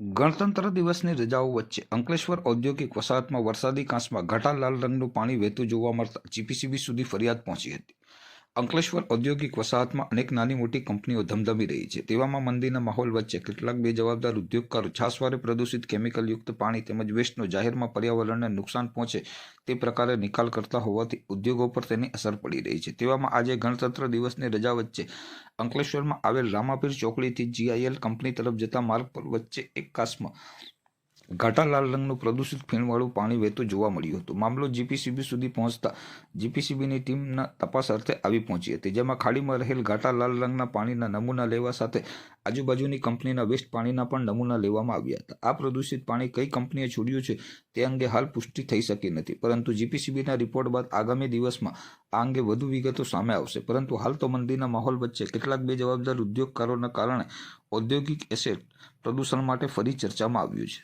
ગણતંત્ર દિવસની રજાઓ વચ્ચે અંકલેશ્વર ઔદ્યોગિક વસાહતમાં વરસાદી કાંસમાં ઘટા લાલ રંગનું પાણી વહેતું જોવા મળતા જીપીસીબી સુધી ફરિયાદ પહોંચી હતી. અંકલેશ્વર ઔદ્યોગિક વસાહતમાં અનેક નાની મોટી કંપનીઓ ધમધમી રહી છે. તેવામાં મંદીના માહોલ વચ્ચે કેટલાક બેજવાબદાર ઉદ્યોગકારો છાસવારે પ્રદૂષિત કેમિકલયુક્ત પાણી તેમજ વેસ્ટનો જાહેરમાં પર્યાવરણને નુકસાન પહોંચે તે પ્રકારે નિકાલ કરતા હોવાથી ઉદ્યોગો પર તેની અસર પડી રહી છે. તેવામાં આજે ગણતંત્ર દિવસની રજા વચ્ચે અંકલેશ્વરમાં આવેલ રામાપીર ચોકડીથી જીઆઈએલ કંપની તરફ જતા માર્ગ પર વચ્ચે એક કાસમાં ઘાટા લાલ રંગનું પ્રદૂષિત ફીણવાળું પાણી વહેતું જોવા મળ્યું હતું. મામલો જીપીસીબી સુધી પહોંચતા જીપીસીબીની ટીમના તપાસ અર્થે આવી પહોંચી હતી, જેમાં ખાડીમાં રહેલ ઘાટા લાલ રંગના પાણીના નમૂના લેવા સાથે આજુબાજુની કંપનીના વેસ્ટ પાણીના પણ નમૂના લેવામાં આવ્યા હતા. આ પ્રદૂષિત પાણી કઈ કંપનીએ છોડ્યું છે તે અંગે હાલ પુષ્ટિ થઈ શકી નથી, પરંતુ જીપીસીબીના રિપોર્ટ બાદ આગામી દિવસમાં આ અંગે વધુ વિગતો સામે આવશે. પરંતુ હાલ તો મંદીના માહોલ વચ્ચે કેટલાક બેજવાબદાર ઉદ્યોગકારોના કારણે ઔદ્યોગિક એસેટ પ્રદૂષણ માટે ફરી ચર્ચામાં આવ્યું છે.